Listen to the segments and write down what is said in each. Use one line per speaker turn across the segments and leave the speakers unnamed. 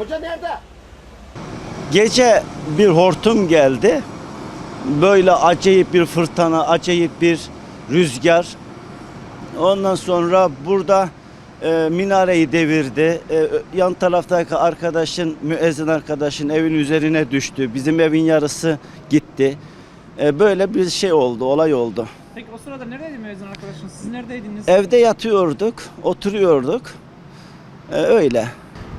Hoca nerede?
Gece bir hortum geldi. Böyle acayip bir fırtına, acayip bir rüzgar. Ondan sonra burada e, minareyi devirdi. E, yan taraftaki arkadaşın, müezzin arkadaşın evin üzerine düştü. Bizim evin yarısı gitti. E, böyle bir şey oldu, olay oldu.
Peki o sırada neredeydi müezzin arkadaşınız? Siz neredeydiniz?
Evde yatıyorduk, oturuyorduk. Ee, öyle.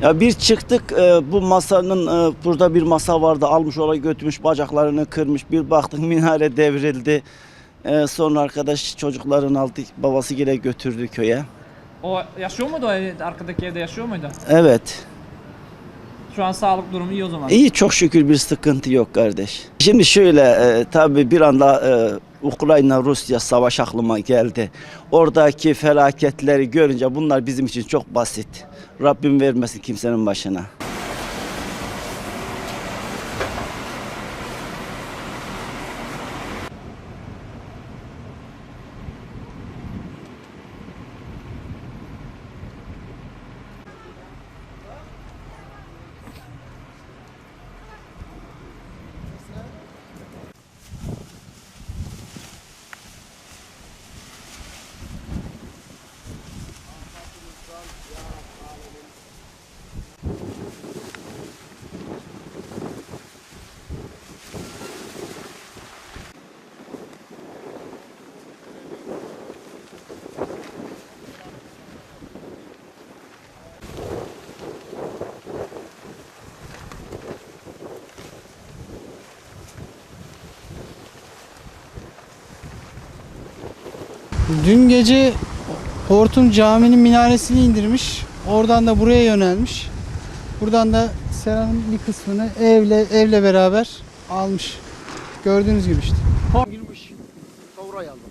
Ya bir çıktık e, bu masanın e, burada bir masa vardı almış orayı götürmüş bacaklarını kırmış bir baktık minare devrildi. E, sonra arkadaş çocuklarını aldı babası yine götürdü köye.
O yaşıyor muydu o arkadaki evde yaşıyor muydu?
Evet
Şu an sağlık durumu iyi o zaman.
iyi çok şükür bir sıkıntı yok kardeş. Şimdi şöyle e, tabii bir anda e, Ukrayna Rusya savaş aklıma geldi. Oradaki felaketleri görünce bunlar bizim için çok basit. Rabbim vermesin kimsenin başına.
Dün gece Hortum Camii'nin minaresini indirmiş. Oradan da buraya yönelmiş. Buradan da Sera'nın bir kısmını evle evle beraber almış. Gördüğünüz gibi işte.
Girmiş. Kavurayı aldım.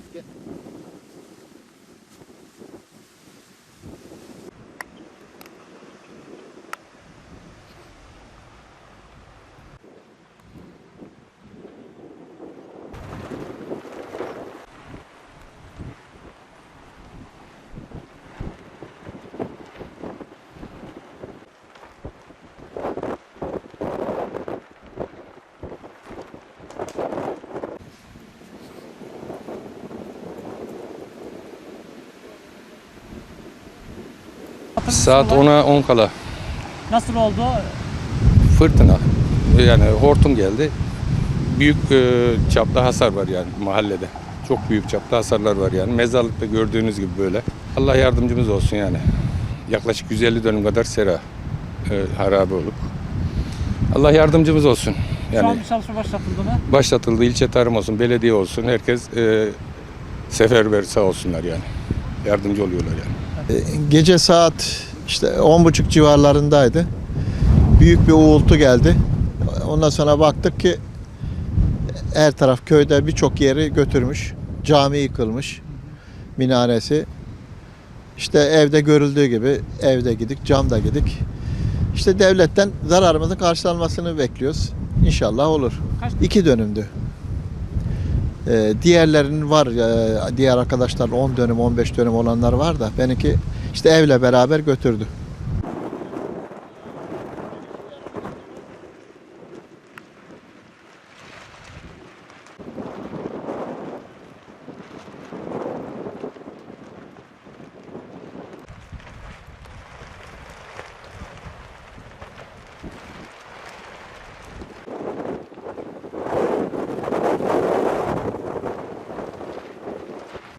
Saat 10'a 10 kala
Nasıl oldu?
fırtına yani hortum geldi. Büyük e, çapta hasar var yani mahallede. Çok büyük çapta hasarlar var yani. Mezarlıkta gördüğünüz gibi böyle. Allah yardımcımız olsun yani. Yaklaşık 150 dönüm kadar sera e, harabe olup. Allah yardımcımız olsun.
Şu an
Yani
bir çalışma başlatıldı mı?
başlatıldı ilçe tarım olsun, belediye olsun. Herkes e, seferber sağ olsunlar yani. Yardımcı oluyorlar yani.
Gece saat işte 10.30 civarlarındaydı. Büyük bir uğultu geldi. Ondan sonra baktık ki her taraf köyde birçok yeri götürmüş. Cami yıkılmış. Minaresi. İşte evde görüldüğü gibi evde gidik, camda gidik. İşte devletten zararımızın karşılanmasını bekliyoruz. İnşallah olur.
Kaç-
İki dönümdü. Ee, diğerlerinin var, e, diğer arkadaşlar 10 dönüm, 15 dönüm olanlar var da benimki işte evle beraber götürdü.